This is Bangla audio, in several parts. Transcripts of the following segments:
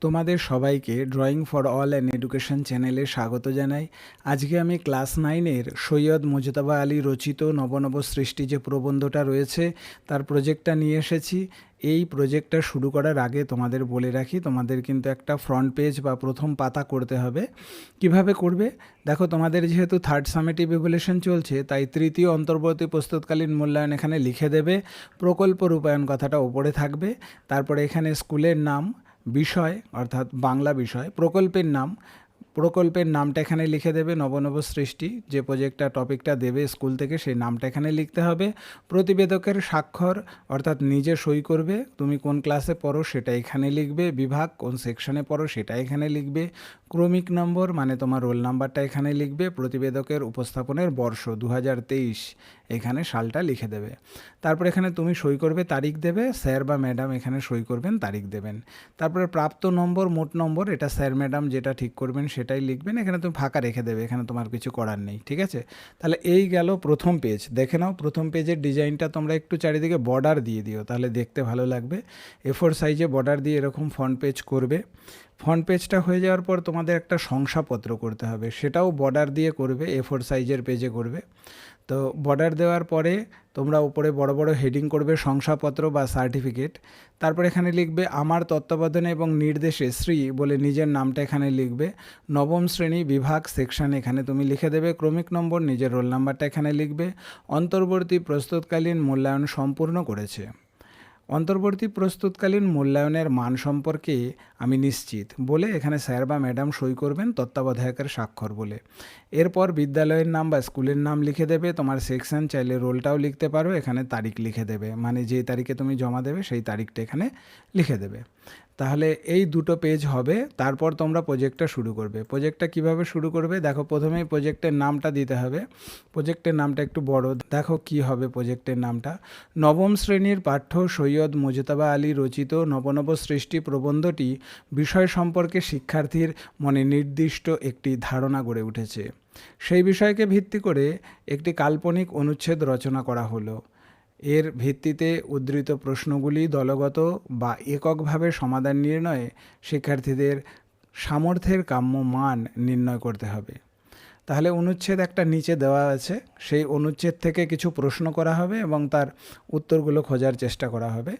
তোমাদের সবাইকে drawing for all and education চ্যানেলে স্বাগত জানাই। আজকে আমি ক্লাস নাইনের সৈয়দ মুজতাবা আলী রচিত নবনব সৃষ্টি যে প্রবন্ধটা রয়েছে, তার প্রজেক্টটা নিয়ে এসেছি। এই প্রজেক্টটা শুরু করার আগে তোমাদের বলে রাখি, তোমাদের কিন্তু একটা ফ্রন্ট পেজ বা প্রথম পাতা করতে হবে। কীভাবে করবে? দেখো, তোমাদের যেহেতু থার্ড সামেটিভ ইভলিউশন চলছে, তাই তৃতীয় অন্তর্বর্তী প্রস্তুতকালীন মূল্যায়ন এখানে লিখে দেবে। প্রকল্প রূপায়ণ কথাটা ওপরে থাকবে। তারপরে এখানে স্কুলের নাম বিষয়, অর্থাৎ বাংলা বিষয়, প্রকল্পের নাম, প্রকল্পের নামটা এখানে লিখে দেবে, নবনব সৃষ্টি, যে প্রজেক্টটা টপিকটা দেবে স্কুল থেকে, সেই নামটা এখানে লিখতে হবে। প্রতিবেদকের স্বাক্ষর, অর্থাৎ নিজে সই করবে, তুমি কোন ক্লাসে পড়ো সেটা এখানে লিখবে, বিভাগ কোন সেকশনে পড়ো সেটা এখানে লিখবে ক্রমিক নম্বর মানে তোমার রোল নাম্বারটা এখানে লিখবে, প্রতিবেদকের উপস্থাপনের বর্ষ দু হাজার তেইশ। এখানে সালটা লিখে দেবে। তারপর এখানে তুমি সই করবে, তারিখ দেবে, স্যার বা ম্যাডাম এখানে সই করবেন, তারিখ দেবেন। তারপরে প্রাপ্ত নম্বর, মোট নম্বর, এটা স্যার, ম্যাডাম যেটা ঠিক করবেন সেটাই লিখবেন। এখানে তুমি ফাঁকা রেখে দেবে, এখানে তোমার কিছু করার নেই, ঠিক আছে? তাহলে এই গেল প্রথম পেজ। দেখে নাও, প্রথম পেজের ডিজাইনটা তোমরা একটু চারিদিকে বর্ডার দিয়ে দিও, তাহলে দেখতে ভালো লাগবে। এফোর সাইজে বর্ডার দিয়ে এরকম ফ্রন্ট পেজ করবে। ফ্রন্ট পেজটা হয়ে যাওয়ার পর তোমাদের একটা শংসাপত্র করতে হবে। সেটাও বর্ডার দিয়ে করবে এ ফোর সাইজের পেজে করবে। তো বর্ডার দেওয়ার পরে তোমরা উপরে বড় বড় হেডিং করবে, শংসাপত্র বা সার্টিফিকেট তারপর এখানে লিখবে, আমার তত্ত্বাবধানে এবং নির্দেশে শ্রী বলে নিজের নামটা এখানে লিখবে। নবম শ্রেণি বিভাগ সেকশন এখানে তুমি লিখে দেবে, ক্রমিক নম্বর, নিজের রোল নাম্বারটা এখানে লিখবে। অন্তর্বর্তী প্রস্তুতকালীন মূল্যায়ন সম্পূর্ণ করেছে। অন্তর্বর্তী প্রস্তুতকালীন মূল্যায়নের মান সম্পর্কে আমি নিশ্চিত বলে এখানে স্যার বা ম্যাডাম সই করবেন তত্ত্বাবধায়কের স্বাক্ষর বলে। এরপর বিদ্যালয়ের নাম বা স্কুলের নাম লিখে দেবে, তোমার সেকশন চাইলে রোলটাও লিখতে পারো, এখানে তারিখ লিখে দেবে। মানে যে তারিখে তুমি জমা দেবে, সেই তারিখটা এখানে লিখে দেবে। তাহলে এই দুটো পেজ হবে, তারপর তোমরা প্রজেক্টটা শুরু করবে। প্রজেক্টটা কীভাবে শুরু করবে? দেখো, প্রথমেই প্রজেক্টের নামটা দিতে হবে। প্রজেক্টের নামটা একটু বড়, দেখো কি হবে প্রজেক্টের নামটা। নবম শ্রেণির পাঠ্য সৈয়দ মুজতাবা আলী রচিত নবনব সৃষ্টি প্রবন্ধটি বিষয় সম্পর্কে শিক্ষার্থীর মনে নির্দিষ্ট একটি ধারণা গড়ে উঠেছে। সেই বিষয়কে ভিত্তি করে একটি কাল্পনিক অনুচ্ছেদ রচনা করা হলো। এর ভিত্তিতে উদ্ধৃত প্রশ্নগুলি দলগত বা এককভাবে সমাধান নির্ণয়ে শিক্ষার্থীদের সামর্থ্যের কাম্য মান নির্ণয় করতে হবে। তাহলে অনুচ্ছেদ একটা নিচে দেওয়া আছে। সেই অনুচ্ছেদ থেকে কিছু প্রশ্ন করা হবে এবং তার উত্তরগুলো খোঁজার চেষ্টা করা হবে।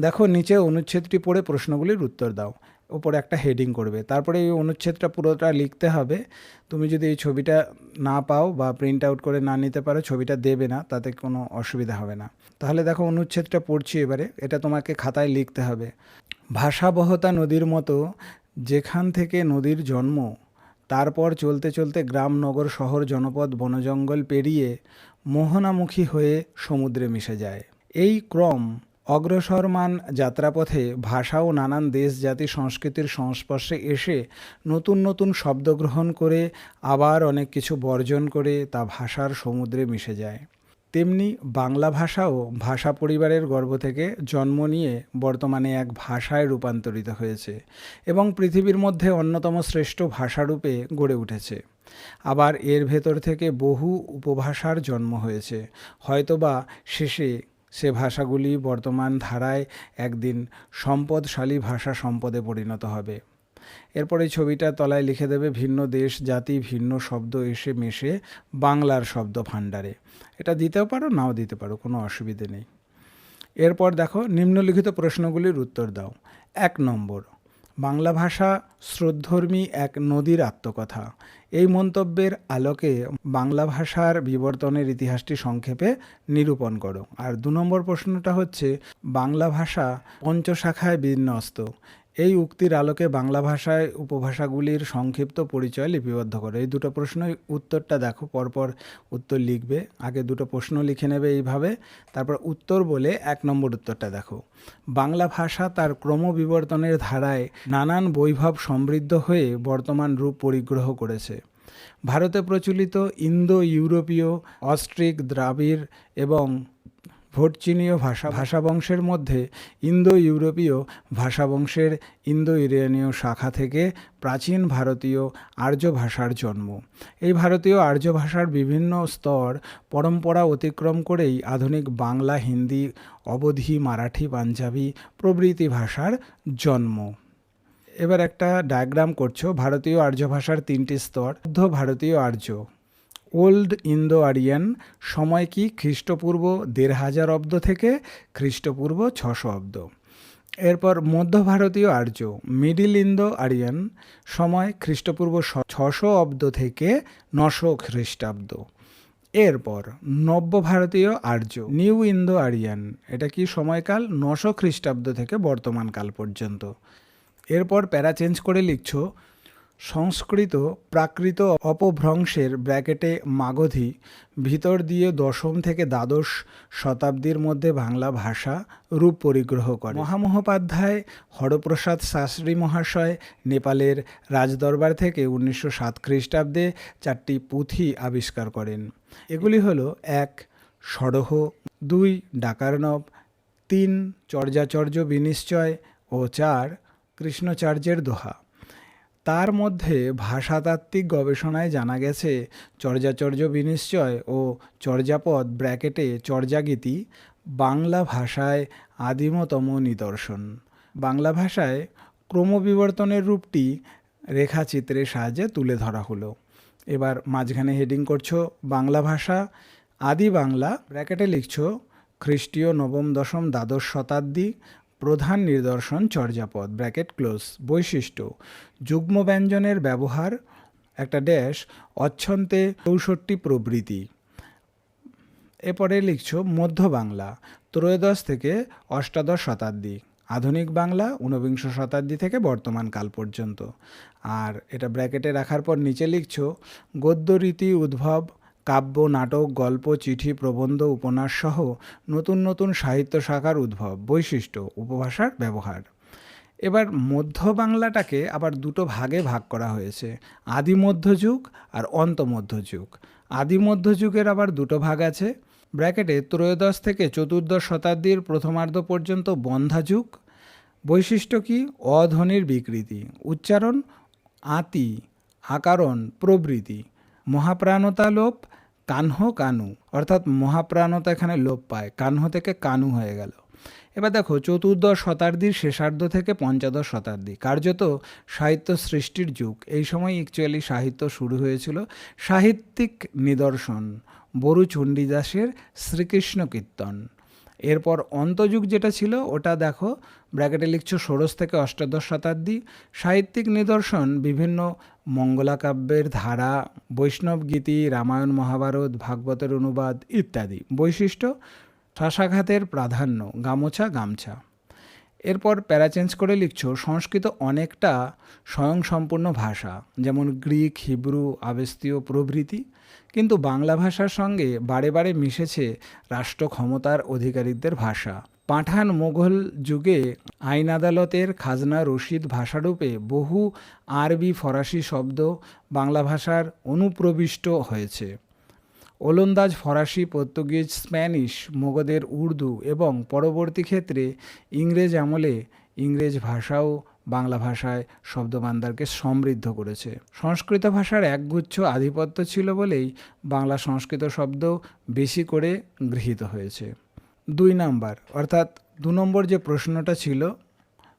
দেখো, নিচে অনুচ্ছেদটি পড়ে প্রশ্নগুলির উত্তর দাও। ওপরে একটা হেডিং করবে। তারপরে এই অনুচ্ছেদটা পুরোটা লিখতে হবে। তুমি যদি এই ছবিটা না পাও বা প্রিন্ট আউট করে না নিতে পারো, ছবিটা দেবে না, তাতে কোনো অসুবিধা হবে না। তাহলে দেখো অনুচ্ছেদটা পড়ছি এবারে। এটা তোমাকে খাতায় লিখতে হবে। ভাষাবহতা নদীর মতো যেখান থেকে নদীর জন্ম, তারপর চলতে চলতে গ্রাম, নগর, শহর, জনপদ, বনজঙ্গল পেরিয়ে মোহনামুখী হয়ে সমুদ্রে মিশে যায়। এই ক্রম অগ্রসরমান যাত্রাপথে ভাষা ও নানান দেশ জাতি সংস্কৃতির সংস্পর্শে এসে নতুন নতুন শব্দ গ্রহণ করে, আবার অনেক কিছু বর্জন করে তা ভাষার সমুদ্রে মিশে যায়। তেমনি বাংলা ভাষাও ভাষা পরিবারের গর্ভ থেকে জন্ম নিয়ে বর্তমানে এক ভাষায় রূপান্তরিত হয়েছে এবং পৃথিবীর মধ্যে অন্যতম শ্রেষ্ঠ ভাষারূপে গড়ে উঠেছে। আবার এর ভেতর থেকে বহু উপভাষার জন্ম হয়েছে। হয়তোবা শেষে সে ভাষাগুলি বর্তমান ধারায় একদিন সম্পদশালী ভাষা সম্পদে পরিণত হবে। এরপরে ছবিটা তলায় লিখে দেবে, ভিন্ন দেশ, জাতি, ভিন্ন শব্দ এসে মেশে বাংলার শব্দ ভাণ্ডারে। এটা দিতেও পারো, নাও দিতে পারো, কোনো অসুবিধে নেই। এরপর দেখো, নিম্নলিখিত প্রশ্নগুলির উত্তর দাও। এক নম্বর বাংলা ভাষা শ্রদ্ধর্মী এক নদীর আত্মকথা। এই মন্তব্যের আলোকে বাংলা ভাষার বিবর্তনের ইতিহাসটি সংক্ষেপে নিরূপণ করো। আর দু নম্বর প্রশ্নটা হচ্ছে, বাংলা ভাষা পঞ্চশাখায় বিন্যস্ত। এই উক্তির আলোকে বাংলা ভাষায় উপভাষাগুলির সংক্ষিপ্ত পরিচয় লিপিবদ্ধ করো। এই দুটো প্রশ্নই উত্তরটা দেখো, পরপর উত্তর লিখবে। আগে দুটো প্রশ্ন লিখে নেবে এইভাবে, তারপর উত্তর বলে এক নম্বর উত্তরটা দেখো। বাংলা ভাষা তার ক্রমবিবর্তনের ধারায় নানান বৈভব সমৃদ্ধ হয়ে বর্তমান রূপ পরিগ্রহ করেছে। ভারতে প্রচলিত ইন্দো ইউরোপীয় অস্ট্রিক দ্রাবিড় এবং ভোটচিনীয় ভাষা ভাষাবংশের মধ্যে ইন্দো ইউরোপীয় ভাষাবংশের ইন্দো ইরানীয় শাখা থেকে প্রাচীন ভারতীয় আর্য ভাষার জন্ম। এই ভারতীয় আর্য ভাষার বিভিন্ন স্তর পরম্পরা অতিক্রম করেই আধুনিক বাংলা, হিন্দি, অবধি, মারাঠি, পাঞ্জাবি প্রভৃতি ভাষার জন্ম। এবার একটা ডায়াগ্রাম করছ। ভারতীয় আর্য ভাষার তিনটি স্তর। মধ্য ভারতীয় আর্য। ওল্ড ইন্দো আরিয়ান সময় কি খ্রিস্টপূর্ব দেড় হাজার অব্দ থেকে খ্রিস্টপূর্ব ছশো অব্দ। এরপর মধ্য ভারতীয় আর্য মিডিল ইন্দো আরিয়ান সময় খ্রিস্টপূর্ব ছশো অব্দ থেকে নশো খ্রিস্টাব্দ। এরপর নব্য ভারতীয় আর্য নিউ ইন্দো আরিয়ান এটা কি সময়কাল? নশো খ্রিস্টাব্দ থেকে বর্তমান কাল পর্যন্ত। এরপর প্যারা চেঞ্জ করে লিখছো সংস্কৃত প্রাকৃত অপভ্রংশের ব্র্যাকেটে মাগধী, ভিতর দিয়ে দশম থেকে দ্বাদশ শতাব্দীর মধ্যে বাংলা ভাষা রূপ পরিগ্রহ করে। মহামহোপাধ্যায়, হরপ্রসাদ শাস্ত্রী মহাশয়, নেপালের রাজদরবার থেকে উনিশশো সাত খ্রিস্টাব্দে চারটি পুঁথি আবিষ্কার করেন। এগুলি হলো, এক সড়হ দুই, ডাকার্ণব, তিন, চর্যাচর্য বিনিশ্চয় ও চার, কৃষ্ণচার্যের দোহা। তার মধ্যে ভাষাতাত্ত্বিক গবেষণায় জানা গেছে, চর্যাচর্য বিনিশ্চয় ও চর্যাপদ ব্র্যাকেটে চর্যাগীতি, বাংলা ভাষায় আদিমতম নিদর্শন। বাংলা ভাষায় ক্রমবিবর্তনের রূপটি রেখাচিত্রের সাহায্যে তুলে ধরা হলো। এবার মাঝখানে হেডিং করছ, বাংলা ভাষা, আদি বাংলা, ব্র্যাকেটে লিখছো, খ্রিস্টীয় নবম দশম দ্বাদশ শতাব্দী প্রধান নিদর্শন চর্যাপদ, ব্র্যাকেট, ক্লোজ, বৈশিষ্ট্য। যুগ্ম ব্যঞ্জনের ব্যবহার, একটা ড্যাশ, অচ্ছন্তে চৌষট্টি প্রবৃতি এরপরে লিখছ মধ্য বাংলা, ত্রয়োদশ থেকে অষ্টাদশ শতাব্দী, আধুনিক বাংলা, ঊনবিংশ শতাব্দী থেকে বর্তমান কাল পর্যন্ত। আর এটা ব্র্যাকেটে রাখার পর নিচে লিখছো গদ্য রীতি উদ্ভব কাব্য, নাটক, গল্প, চিঠি, প্রবন্ধ, উপন্যাস সহ নতুন নতুন সাহিত্য শাখার উদ্ভব, বৈশিষ্ট্য, উপভাষার ব্যবহার। এবার মধ্য বাংলাটাকে আবার দুটো ভাগে ভাগ করা হয়েছে আদি মধ্যযুগ আর অন্ত মধ্যযুগ আদি মধ্যযুগের আবার দুটো ভাগ আছে, ব্র্যাকেটে ত্রয়োদশ থেকে চতুর্দশ শতাব্দীর প্রথমার্ধ পর্যন্ত বন্ধা যুগ বৈশিষ্ট্য কি? অধ্বনির বিকৃতি, উচ্চারণ আতি, আকারণ প্রবৃতি মহাপ্রাণতা লোপ কানহ কানু, অর্থাৎ মহাপ্রাণতা এখানে লোপ পায়, কানহ থেকে কানু হয়ে গেল। এবার দেখো, চতুর্দশ শতাব্দীর শেষার্ধ থেকে পঞ্চদশ শতাব্দী, কার্যত সাহিত্য সৃষ্টির যুগ। এই সময় অ্যাকচুয়ালি সাহিত্য শুরু হয়েছিল সাহিত্যিক নিদর্শন বরু চণ্ডীদাসের শ্রীকৃষ্ণ কীর্তন। এরপর অন্তযুগ যেটা ছিল, ওটা দেখো, ব্র্যাকেটে লিখছো ষোড়শ থেকে অষ্টাদশ শতাব্দী। সাহিত্যিক নিদর্শন, বিভিন্ন মঙ্গলাকাব্যের ধারা, বৈষ্ণব গীতি, রামায়ণ মহাভারত, ভাগবতের অনুবাদ ইত্যাদি। বৈশিষ্ট্য শ্বাসাঘাতের প্রাধান্য, গামোছা গামছা। এরপর প্যারা চেঞ্জ করে লিখছো সংস্কৃত অনেকটা স্বয়ংসম্পূর্ণ ভাষা, যেমন গ্রিক, হিব্রু, আবেস্তীয় প্রভৃতি। কিন্তু বাংলা ভাষার সঙ্গে বারে বারে মিশেছে রাষ্ট্র ক্ষমতার অধিকারীদের ভাষা। পাঠান মোঘল যুগে আইন আদালতের খাজনা রশিদ ভাষারূপে বহু আরবি ফরাসি শব্দ বাংলা ভাষার অনুপ্রবিষ্ট হয়েছে। ওলন্দাজ, ফরাসি, পর্তুগিজ, স্প্যানিশ, মোগদের উর্দু এবং পরবর্তী ক্ষেত্রে ইংরেজ আমলে ইংরেজ ভাষাও বাংলা ভাষায় শব্দভাণ্ডারকে সমৃদ্ধ করেছে। সংস্কৃত ভাষার একগুচ্ছ আধিপত্য ছিল বলেই বাংলা সংস্কৃত শব্দ বেশি করে গৃহীত হয়েছে। দুই নাম্বার, অর্থাৎ দু নম্বর যে প্রশ্নটা ছিল,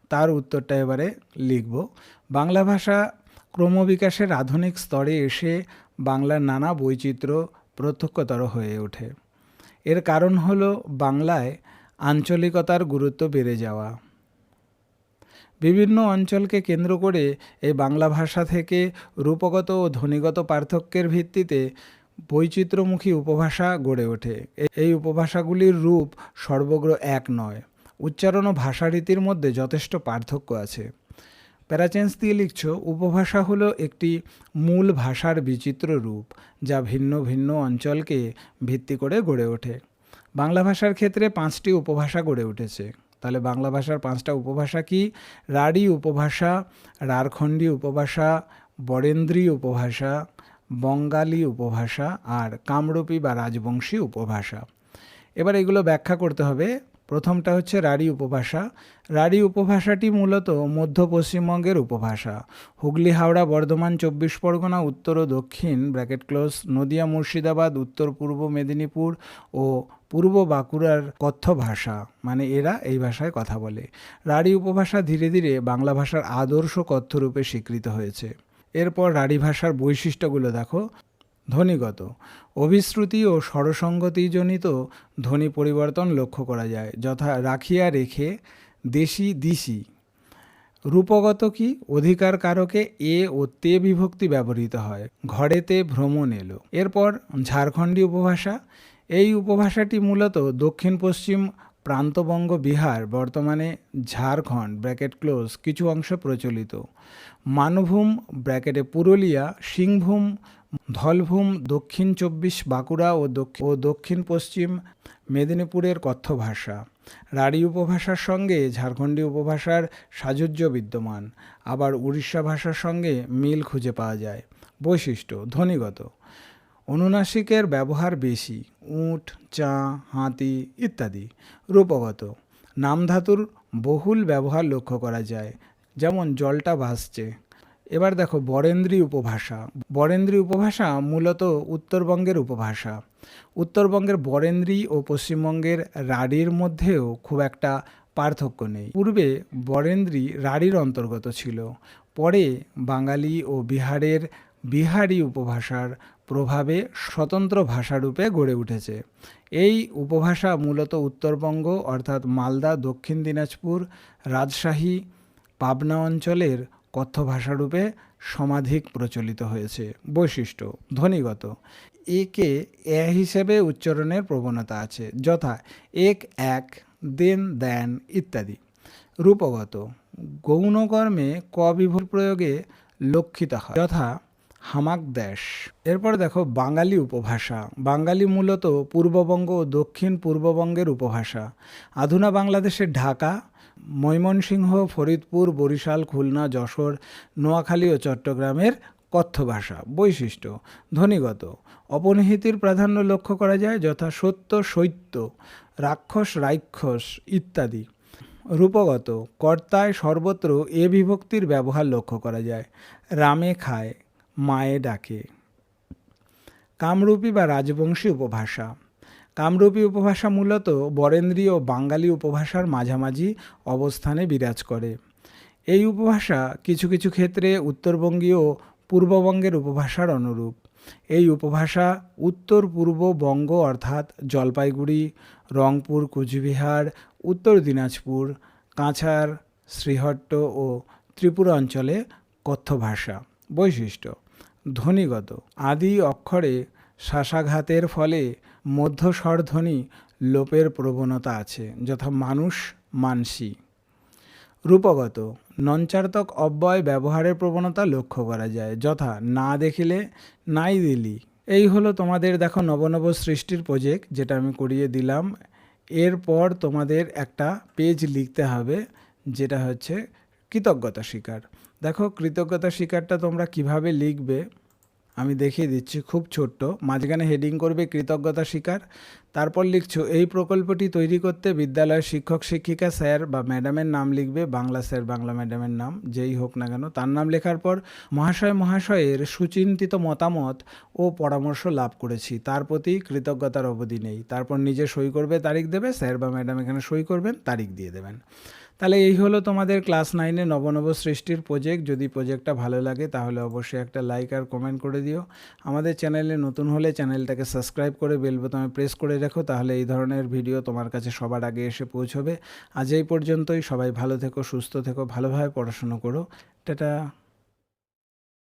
তার উত্তরটা এবারে লিখব। বাংলা ভাষা ক্রমবিকাশের আধুনিক স্তরে এসে বাংলার নানা বৈচিত্র্য প্রত্যক্ষতর হয়ে ওঠে। এর কারণ হল বাংলায় আঞ্চলিকতার গুরুত্ব বেড়ে যাওয়া। বিভিন্ন অঞ্চলকে কেন্দ্র করে এই বাংলা ভাষা থেকে রূপগত ও ধ্বনিগত পার্থক্যের ভিত্তিতে বৈচিত্র্যমুখী উপভাষা গড়ে ওঠে। এই উপভাষাগুলির রূপ সর্বগ্র এক নয়। উচ্চারণ ও ভাষারীতির মধ্যে যথেষ্ট পার্থক্য আছে। প্যারাচেন্স দিয়ে লিখছ, উপভাষা হলো একটি মূল ভাষার বিচিত্র রূপ, যা ভিন্ন ভিন্ন অঞ্চলকে ভিত্তি করে গড়ে ওঠে। বাংলা ভাষার ক্ষেত্রে পাঁচটি উপভাষা গড়ে উঠেছে। তাহলে বাংলা ভাষার পাঁচটা উপভাষা কি? রাঢ়ী উপভাষা, রারখণ্ডী উপভাষা, বরেন্দ্রী উপভাষা, বঙ্গালী উপভাষা আর কামরূপী বা রাজবংশী উপভাষা। এবার এগুলো ব্যাখ্যা করতে হবে প্রথমটা হচ্ছে রাঢ়ী উপভাষা। রাঢ়ী উপভাষাটি মূলত মধ্য পশ্চিমবঙ্গের উপভাষা। হুগলি, হাওড়া, বর্ধমান, চব্বিশ পরগনা, উত্তর ও দক্ষিণ ব্র্যাকেট ক্লোজ, নদিয়া, মুর্শিদাবাদ, উত্তর পূর্ব মেদিনীপুর ও পূর্ব বাঁকুড়ার কথ্য ভাষা মানে এরা এই ভাষায় কথা বলে। রাঢ়ী উপভাষা ধীরে ধীরে বাংলা ভাষার আদর্শ কথ্যরূপে স্বীকৃত হয়েছে। এরপর রাঢ়ী ভাষার বৈশিষ্ট্যগুলো দেখো। ধ্বনিগত। অভিশ্রুতি ও স্বরসঙ্গতিজনিত ধ্বনি পরিবর্তন লক্ষ্য করা যায়, যথা রাখিয়া রেখে দেশি দিশি। রূপগত কি? অধিকার কারকে এ ও তে বিভক্তি ব্যবহৃত হয়। ঘরেতে ভ্রমণ এলো। এরপর ঝাড়খণ্ডী উপভাষা। এই উপভাষাটি মূলত দক্ষিণ পশ্চিম প্রান্তবঙ্গ বিহার, বর্তমানে ঝাড়খণ্ড, ব্র্যাকেট ক্লোজ, কিছু অংশ প্রচলিত। মানভূম, ব্র্যাকেটে পুরুলিয়া, সিংভূম ধলভূম, দক্ষিণ চব্বিশ বাঁকুড়া ও দক্ষিণ ও দক্ষিণ পশ্চিম মেদিনীপুরের কথ্য ভাষা রাঢ়ী উপভাষার সঙ্গে ঝাড়খণ্ডী উপভাষার সাযুজ্য বিদ্যমান। আবার উড়িষ্যা ভাষার সঙ্গে মিল খুঁজে পাওয়া যায়। বৈশিষ্ট্য, ধ্বনিগত। অনুনাসিকের ব্যবহার বেশি, উট, চা, হাতি ইত্যাদি। রূপগত। নামধাতুর বহুল ব্যবহার লক্ষ্য করা যায়। যেমন জলটা ভাসছে। এবার দেখো, বরেন্দ্রী উপভাষা। বরেন্দ্রী উপভাষা মূলত উত্তরবঙ্গের উপভাষা। উত্তরবঙ্গের বরেন্দ্রী ও পশ্চিমবঙ্গের রাঢ়ির মধ্যেও খুব একটা পার্থক্য নেই। পূর্বে বরেন্দ্রী রাঢ়ির অন্তর্গত ছিল। পরে বাঙালি ও বিহারের বিহারি উপভাষার প্রভাবে স্বতন্ত্র ভাষারূপে গড়ে উঠেছে। এই উপভাষা মূলত উত্তরবঙ্গ, অর্থাৎ মালদা, দক্ষিণ দিনাজপুর, রাজশাহী, পাবনা অঞ্চলের কথ্য ভাষারূপে সমাধিক প্রচলিত হয়েছে। বৈশিষ্ট্য, ধ্বনিগত। একে এ হিসেবে উচ্চারণের প্রবণতা আছে, যথা এক এক, দেন দেন ইত্যাদি। রূপগত, গৌণকর্মে ক বিভুর প্রয়োগে লক্ষিত হয়, যথা হামাক দেশ। এরপর দেখো বাঙালি উপভাষা। বাঙালি মূলত পূর্ববঙ্গ ও দক্ষিণ পূর্ববঙ্গের উপভাষা। আধুনা বাংলাদেশের ঢাকা ময়মনসিংহ, ফরিদপুর, বরিশাল, খুলনা, যশোর, নোয়াখালী ও চট্টগ্রামের কথ্য ভাষা, বৈশিষ্ট্য, ধ্বনিগত। অপনিহিতির প্রাধান্য লক্ষ্য করা যায় যথা সত্য, সৈত্য, রাক্ষস রাক্ষস ইত্যাদি। রূপগত, কর্তায় সর্বত্র এ বিভক্তির ব্যবহার লক্ষ্য করা যায়। রামে খায়, মায়ে ডাকে। কামরূপী বা রাজবংশী উপভাষা। কামরূপী উপভাষা মূলত বরেন্দ্রীয় বাঙালি উপভাষার মাঝামাঝি অবস্থানে বিরাজ করে। এই উপভাষা কিছু কিছু ক্ষেত্রে উত্তরবঙ্গীয় পূর্ববঙ্গের উপভাষার অনুরূপ। এই উপভাষা উত্তর পূর্ব বঙ্গ অর্থাৎ জলপাইগুড়ি, রংপুর, কুচবিহার, উত্তর দিনাজপুর, কাছাড়, শ্রীহট্ট ও ত্রিপুরা অঞ্চলে কথ্য ভাষা। বৈশিষ্ট্য, ধ্বনিগত, আদি অক্ষরে শ্বাসাঘাতের ফলে মধ্যস্বরধ্বনি লোপের প্রবণতা আছে, যথা মানুষ মানসী। রূপগত, নঞ্চার্তক অব্যয় ব্যবহারের প্রবণতা লক্ষ্য করা যায়, যথা না দেখিলে নাই দিলি। এই হলো তোমাদের, দেখো, নবনব সৃষ্টির প্রজেক্ট যেটা আমি করিয়ে দিলাম। এরপর তোমাদের একটা পেজ লিখতে হবে, যেটা হচ্ছে কৃতজ্ঞতা স্বীকার। দেখো, কৃতজ্ঞতা স্বীকারটা তোমরা কীভাবে লিখবে? আমি দেখিয়ে দিচ্ছি, খুব ছোট্ট। মাঝখানে হেডিং করবে কৃতজ্ঞতা স্বীকার। তারপর লিখছো, এই প্রকল্পটি তৈরি করতে বিদ্যালয়ের শিক্ষক, শিক্ষিকা, স্যার বা ম্যাডামের নাম লিখবে বাংলা স্যার, বাংলা ম্যাডামের নাম, যেই হোক না কেন। তার নাম লেখার পর মহাশয় মহাশয়ের সুচিন্তিত মতামত ও পরামর্শ লাভ করেছি। তার প্রতি কৃতজ্ঞতার অবধি নেই। তারপর নিজে সই করবে তারিখ দেবে, স্যার বা ম্যাডাম এখানে সই করবেন, তারিখ দিয়ে দেবেন। তাহলে এই হলো তোমাদের ক্লাস নাইনে নবনব সৃষ্টির প্রজেক্ট যদি প্রজেক্টটা ভালো লাগে, তাহলে অবশ্যই একটা লাইক আর কমেন্ট করে দিও। আমাদের চ্যানেলে নতুন হলে চ্যানেলটাকে সাবস্ক্রাইব করে বেল বোতামে প্রেস করে রাখো, তাহলে এই ধরনের ভিডিও তোমার কাছে সবার আগে এসে পৌঁছবে। আজ এই পর্যন্তই। সবাই ভালো থেকো, সুস্থ থেকো, ভালোভাবে পড়াশুনো করো। টাটা।